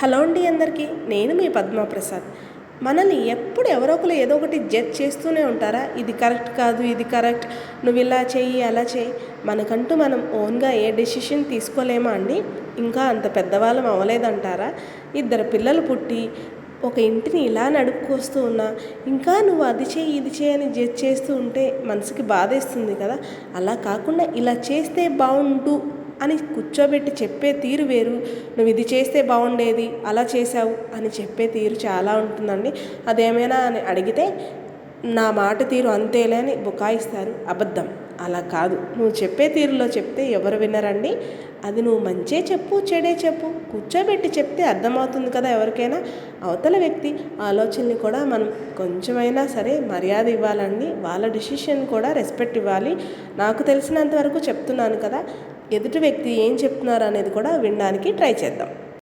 Hello అండి అందరికీ నేను మీ పద్మప్రసాద్. మనల్ని ఎప్పుడు ఎవరో ఒకరు ఏదో ఒకటి జడ్జ్ చేస్తూనే ఉంటారా? ఇది కరెక్ట్ కాదు ఇది కరెక్ట్. నువ్వు ఇలా చెయ్యి అలా చెయ్యి. మనకంటూ మనం ఓన్గా ఏ డెసిషన్ తీసుకోలేమా అండి? ఇంకా అంత పెద్దవాళ్ళం అవ్వలేదంటారా? ఇద్దరు పిల్లలు పుట్టి ఒక ఇంటిని ఇలా నడుపుకొస్తూ ఉన్నా ఇంకా నువ్వు అది చేయి ఇది చేయని అని జడ్జ్ చేస్తూ ఉంటే మనసుకి బాధేస్తుంది కదా? అలా కాకుండా ఇలా చేస్తే బాగుండు అని కూర్చోబెట్టి చెప్పే తీరు వేరు. నువ్వు ఇది చేస్తే బాగుండేది అలా చేసావు అని చెప్పే తీరు చాలా ఉంటుందండి. అదేమైనా అని అడిగితే నా మాట తీరు అంతేలే అని బుకాయిస్తారు. అబద్ధం. అలా కాదు. నువ్వు చెప్పే తీరులో చెప్తే ఎవరు వినరండి? అది నువ్వు మంచే చెప్పు చెడే చెప్పు. కూర్చోబెట్టి చెప్తే అర్థమవుతుంది కదా ఎవరికైనా. అవతల వ్యక్తి ఆలోచనని కూడా మనం కొంచెమైనా సరే మర్యాద ఇవ్వాలండి. వాళ్ళ డిసిషన్ కూడా రెస్పెక్ట్ ఇవ్వాలి. నాకు తెలిసినంత వరకు చెప్తున్నాను కదా. ఎదుటి వ్యక్తి ఏం చెప్తున్నారు అనేది కూడా వినడానికి ట్రై చేద్దాం.